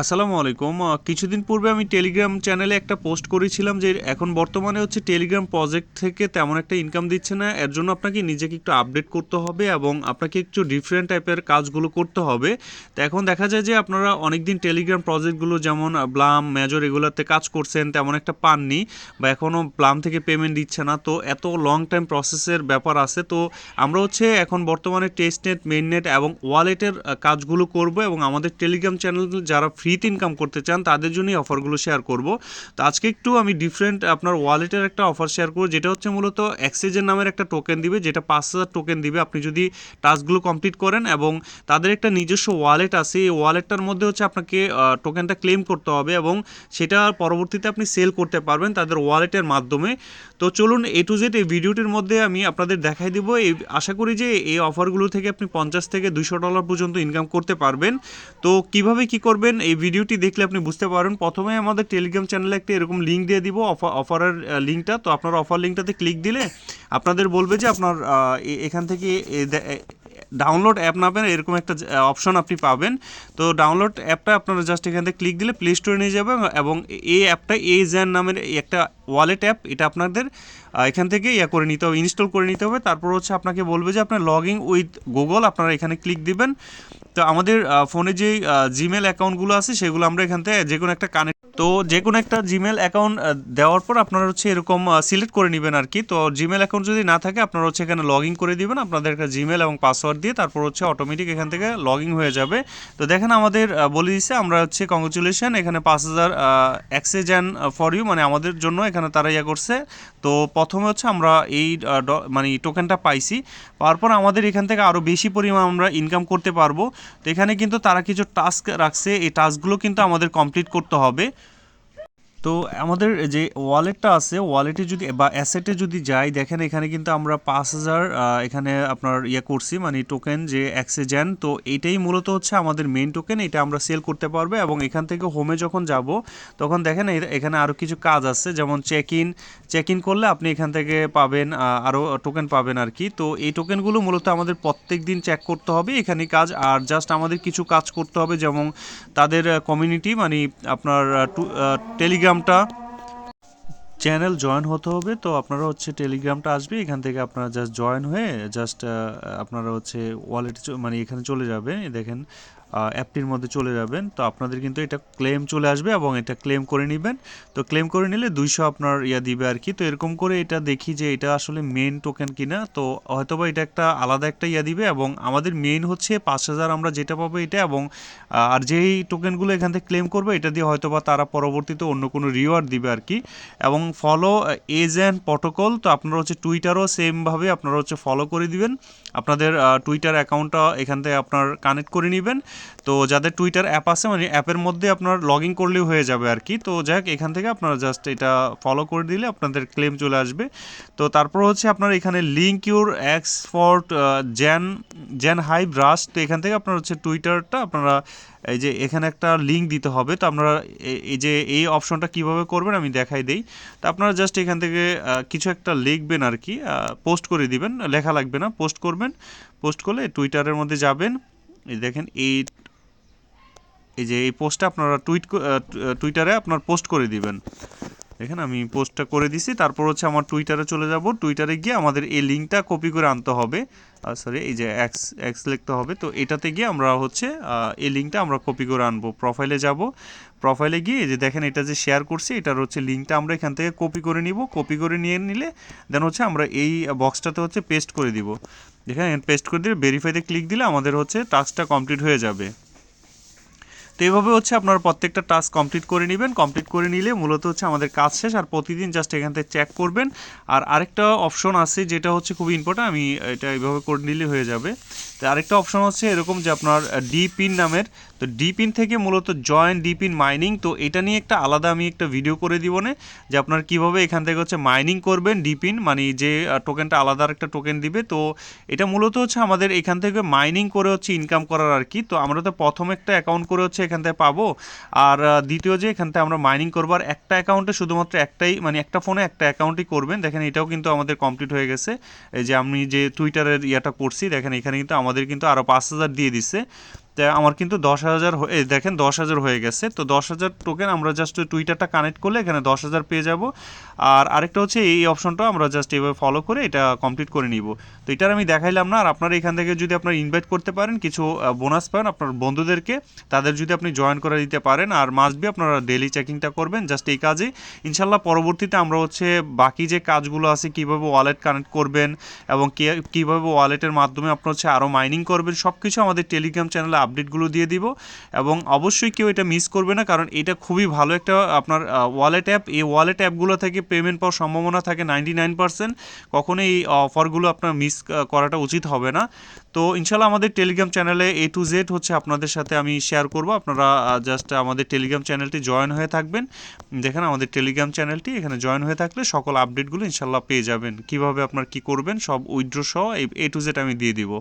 আসসালামু আলাইকুম। কিছুদিন পূর্বে আমি টেলিগ্রাম চ্যানেলে একটা পোস্ট করেছিলাম যে এখন বর্তমানে হচ্ছে টেলিগ্রাম প্রজেক্ট থেকে তেমন একটা ইনকাম দিচ্ছে না। এর জন্য আপনাকে নিজেকে একটু আপডেট করতে হবে এবং আপনাকে একটু ডিফারেন্ট টাইপের কাজগুলো করতে হবে। তো এখন দেখা যায় যে আপনারা অনেকদিন টেলিগ্রাম প্রজেক্টগুলো যেমন ব্লাম মেজর এগুলোতে কাজ করছেন, তেমন একটা পাননি বা এখনও ব্লাম থেকে পেমেন্ট দিচ্ছে না। তো এত লং টাইম প্রসেসের ব্যাপার আছে। তো আমরা হচ্ছে এখন বর্তমানে টেস্টনেট মেইননেট এবং ওয়ালেটের কাজগুলো করব এবং আমাদের টেলিগ্রাম চ্যানেল যারা ফ্রিতে ইনকাম করতে চান, তাদের জন্যই অফারগুলো শেয়ার করব। তো আজকে একটু আমি ডিফারেন্ট আপনার ওয়ালেটের একটা অফার শেয়ার করব, যেটা হচ্ছে মূলত এক্সচেঞ্জের নামের একটা টোকেন দিবে, যেটা পাঁচ হাজার টোকেন দিবে। আপনি যদি টাস্কগুলো কমপ্লিট করেন এবং তাদের একটা নিজস্ব ওয়ালেট আছে, এই ওয়ালেটটার মধ্যে হচ্ছে আপনাকে টোকেনটা ক্লেম করতে হবে এবং সেটা পরবর্তীতে আপনি সেল করতে পারবেন তাদের ওয়ালেটের মাধ্যমে। তো চলুন এ টু জেড এই ভিডিওটির মধ্যে আমি আপনাদের দেখাই দিব। এই আশা করি যে এই অফারগুলো থেকে আপনি পঞ্চাশ থেকে দুশো ডলার পর্যন্ত ইনকাম করতে পারবেন। তো কীভাবে কি করবেন এই ভিডিওটি দেখলে আপনি বুঝতে পারবেন। প্রথমে আমাদের টেলিগ্রাম চ্যানেলে একটা এরকম লিঙ্ক দিয়ে দিব অফার অফারের লিঙ্কটা তো আপনার অফার লিঙ্কটাতে ক্লিক দিলে আপনাদের বলবে যে আপনার এখান থেকে ডাউনলোড অ্যাপ নামের এরকম একটা অপশন আপনি পাবেন। তো ডাউনলোড অ্যাপটা আপনারা জাস্ট এখান থেকে ক্লিক দিলে প্লে স্টোরে নিয়ে যাবে এবং এই অ্যাপটা এ জ্যান নামের এই একটা ওয়ালেট অ্যাপ এটা আপনাদের এখান থেকে ইয়া করে নিতে হবে ইনস্টল করে নিতে হবে। তারপর হচ্ছে আপনাকে বলবে যে আপনার লগ ইন উইথ গুগল আপনারা এখানে ক্লিক দিবেন। তো আমাদের ফোনে যে জিমেল অ্যাকাউন্টগুলো আছে, সেগুলো আমরা এখান থেকে যে কোনো একটা কানেক্ট তো যে কোনো একটা জিমেল অ্যাকাউন্ট দেওয়ার পর আপনারা হচ্ছে এরকম সিলেক্ট করে নেবেন আর কি তো জিমেল অ্যাকাউন্ট যদি না থাকে, আপনারা হচ্ছে এখানে লগ ইন করে দিবেন। আপনাদের একটা জিমেল এবং পাসওয়ার্ড দিয়ে তারপর হচ্ছে অটোমেটিক এখান থেকে লগ ইন হয়ে যাবে। তো দেখেন আমাদের বলে দিচ্ছে আমরা হচ্ছে কংগ্রেচুলেশন এখানে পাঁচ হাজার অ্যাক্সেজ অ্যান্ড ফর ইউ মানে আমাদের জন্য এখানে তারা ইয়া করছে। তো প্রথমে হচ্ছে আমরা এই মানে টোকেনটা পাইছি। পাওয়ার পর আমাদের এখান থেকে আরও বেশি পরিমাণ আমরা ইনকাম করতে পারব। তো এখানে কিন্তু তারা কিছু টাস্ক রাখছে। এই টাস্কগুলো কিন্তু আমাদের কমপ্লিট করতে হবে। তো আমাদের যে ওয়ালেটটা আছে ওয়ালেটে যদি, বা অ্যাসেটে যদি যাই, দেখেন এখানে কিন্তু আমরা পাঁচ হাজার এখানে আপনার ইয়ে করছি মানে টোকেন যে অ্যাক্সিজেন তো এইটাই মূলত হচ্ছে আমাদের মেন টোকেন এটা আমরা সেল করতে পারব এবং এখান থেকে হোমে যখন যাব, তখন দেখেন এখানে আরও কিছু কাজ আছে, যেমন চেক ইন চেক ইন করলে আপনি এখান থেকে পাবেন আরও টোকেন পাবেন আর কি। তো এই টোকেনগুলো মূলত আমাদের প্রত্যেক দিন চেক করতে হবে এখানে কাজ, আর জাস্ট আমাদের কিছু কাজ করতে হবে, যেমন তাদের কমিউনিটি মানে আপনার টেলিগ্রামটা চ্যানেল জয়েন হতে হবে। তো আপনারা হচ্ছে টেলিগ্রামটা আসবে, এখান থেকে আপনারা জাস্ট জয়েন হয়ে জাস্ট আপনারা হচ্ছে ওয়ালেট মানে এখানে চলে যাবে দেখেন অ্যাপটির মধ্যে চলে যাবেন। তো আপনাদের কিন্তু এটা ক্লেম চলে আসবে এবং এটা ক্লেম করে নেবেন। তো ক্লেম করে নিলে দুইশো আপনার ইয়া দিবে আর কি। তো এরকম করে এটা দেখি যে এটা আসলে মেন টোকেন কিনা। তো হয়তোবা এটা একটা আলাদা একটা ইয়া দিবে এবং আমাদের মেন হচ্ছে পাঁচ হাজার আমরা যেটা পাবো এটা এবং আর যেই টোকেনগুলো এখান থেকে ক্লেম করবে এটা দিয়ে হয়তোবা তারা পরবর্তীতে অন্য কোনো রিওয়ার্ড দিবে আর কি। এবং ফলো এজ অ্যান্ড প্রটোকল তো আপনারা হচ্ছে টুইটারও সেমভাবে আপনারা হচ্ছে ফলো করে দিবেন। আপনাদের টুইটার অ্যাকাউন্টটা এখান থেকে আপনার কানেক্ট করে নেবেন। তো যাদের টুইটার অ্যাপ আছে মানে অ্যাপের মধ্যে আপনার লগ ইন করলেও হয়ে যাবে আর কি। তো যাই হোক এখান থেকে আপনারা জাস্ট এটা ফলো করে দিলে আপনাদের ক্লেম চলে আসবে। তো তারপর হচ্ছে আপনার এখানে লিঙ্ক ইউর এক্সপোর্ট জ্যান জ্যান হাই ব্রাশ তো এখান থেকে আপনার হচ্ছে টুইটারটা আপনারা এই যে এখানে একটা লিঙ্ক দিতে হবে। তো আপনারা এই যে এই অপশনটা কীভাবে করবেন আমি দেখাই দেই। তো আপনারা জাস্ট এখান থেকে কিছু একটা লিখবেন আর কি পোস্ট করে দিবেন, লেখা লাগবে না পোস্ট করবেন। পোস্ট করলে টুইটারের মধ্যে যাবেন। এই দেখেন, এই এই যে এই পোস্টটা আপনারা টুইট টুইটারে আপনার পোস্ট করে দিবেন। দেখেন, আমি পোস্টটা করে দিছি, তারপর হচ্ছে আমার টুইটারে চলে যাব। টুইটারে গিয়ে আমাদের এই লিঙ্কটা কপি করে আনতে হবে। সরি এই যে এক্স এক্স লিখতে হবে। তো এটাতে গিয়ে আমরা হচ্ছে এই লিঙ্কটা আমরা কপি করে আনব। প্রোফাইলে যাব। প্রোফাইলে গিয়ে এই যে দেখেন, এটা যে শেয়ার করছি, এটার হচ্ছে লিঙ্কটা আমরা এখান থেকে কপি করে নিব। কপি করে নিয়ে নিলে, দেন হচ্ছে আমরা এই বক্সটাতে হচ্ছে পেস্ট করে দিব। দেখেন পেস্ট করে দিলে ভেরিফাইতে ক্লিক দিলে আমাদের হচ্ছে টাস্কটা কমপ্লিট হয়ে যাবে। তো এইভাবে হচ্ছে আপনারা প্রত্যেকটা টাস্ক কমপ্লিট করে নেবেন। কমপ্লিট করে নিলে মূলত হচ্ছে আমাদের কাজ শেষ আর প্রতিদিন জাস্ট এখান থেকে চেক করবেন। আর আরেকটা অপশন আছে যেটা হচ্ছে খুব ইম্পর্টেন্ট আমি এটা এইভাবে করে নিলে হয়ে যাবে। তো আরেকটা অপশন হচ্ছে এরকম যে আপনার ডি পিন নামের, তো ডি পিন থেকে মূলত জয়েন ডি পিন মাইনিং তো এটা নিয়ে একটা আলাদা আমি একটা ভিডিও করে দিব না, যে আপনার কীভাবে এখান থেকে হচ্ছে মাইনিং করবেন ডি পিন মানে যে টোকেনটা আলাদা একটা টোকেন দিবে। তো এটা মূলত হচ্ছে আমাদের এখান থেকে মাইনিং করে হচ্ছে ইনকাম করার আর কি। তো আমরা তো প্রথম একটা অ্যাকাউন্ট করে হচ্ছে এখান থেকে পাবো। আর দ্বিতীয় যে এখান থেকে আমরা মাইনিং করব, আর একটা অ্যাকাউন্টে শুধুমাত্র একটাই মানে একটা ফোনে একটা অ্যাকাউন্টই করবেন। দেখেন এটাও কিন্তু আমাদের কমপ্লিট হয়ে গেছে। এই যে আমি যে টুইটারের ইয়েটা করছি, দেখেন এখানে কিন্তু আমাদের কিন্তু আরও পাঁচ হাজার দিয়ে দিচ্ছে আমার কিন্তু দশ হাজার এই দেখেন দশ হাজার হয়ে গেছে। তো দশ হাজার টোকেন আমরা জাস্ট টুইটারটা কানেক্ট করলে এখানে দশ হাজার পেয়ে যাব। আর আরেকটা হচ্ছে এই অপশনটা আমরা জাস্ট এভাবে ফলো করে এটা কমপ্লিট করে নিব। তো এটার আমি দেখাইলাম না। আর আপনারা এখান থেকে যদি আপনার ইনভাইট করতে পারেন, কিছু বোনাস পান আপনার বন্ধুদেরকে, তাদের যদি আপনি জয়েন করে দিতে পারেন। আর মাস্ট বি আপনারা ডেলি চেকিংটা করবেন জাস্ট এই কাজে। ইনশাল্লাহ পরবর্তীতে আমরা হচ্ছে বাকি যে কাজগুলো আছে, কীভাবে ওয়ালেট কানেক্ট করবেন এবং কীভাবে ওয়ালেটের মাধ্যমে আপনার হচ্ছে আরও মাইনিং করবেন সব কিছু আমাদের টেলিগ্রাম চ্যানেলে আপডেটগুলো দিয়ে দিব এবং অবশ্যই কেউ এটা মিস করবে না, কারণ এটা খুবই ভালো একটা আপনার ওয়ালেট অ্যাপ এই ওয়ালেট অ্যাপগুলো থেকে পেমেন্ট পাওয়ার সম্ভাবনা থাকে নাইনটি নাইন পার্সেন্ট কখনোই এই অফারগুলো আপনার মিস করাটা উচিত হবে না। তো ইনশাল্লাহ আমাদের টেলিগ্রাম চ্যানেলে এ টু জেড হচ্ছে আপনাদের সাথে আমি শেয়ার করব। আপনারা জাস্ট আমাদের টেলিগ্রাম চ্যানেলটি জয়েন হয়ে থাকবেন। দেখেন আমাদের টেলিগ্রাম চ্যানেলটি এখানে জয়েন হয়ে থাকলে সকল আপডেটগুলো ইনশাল্লাহ পেয়ে যাবেন। কীভাবে আপনার কি করবেন সব উইথড্র সহ এ টু জেড আমি দিয়ে দিব।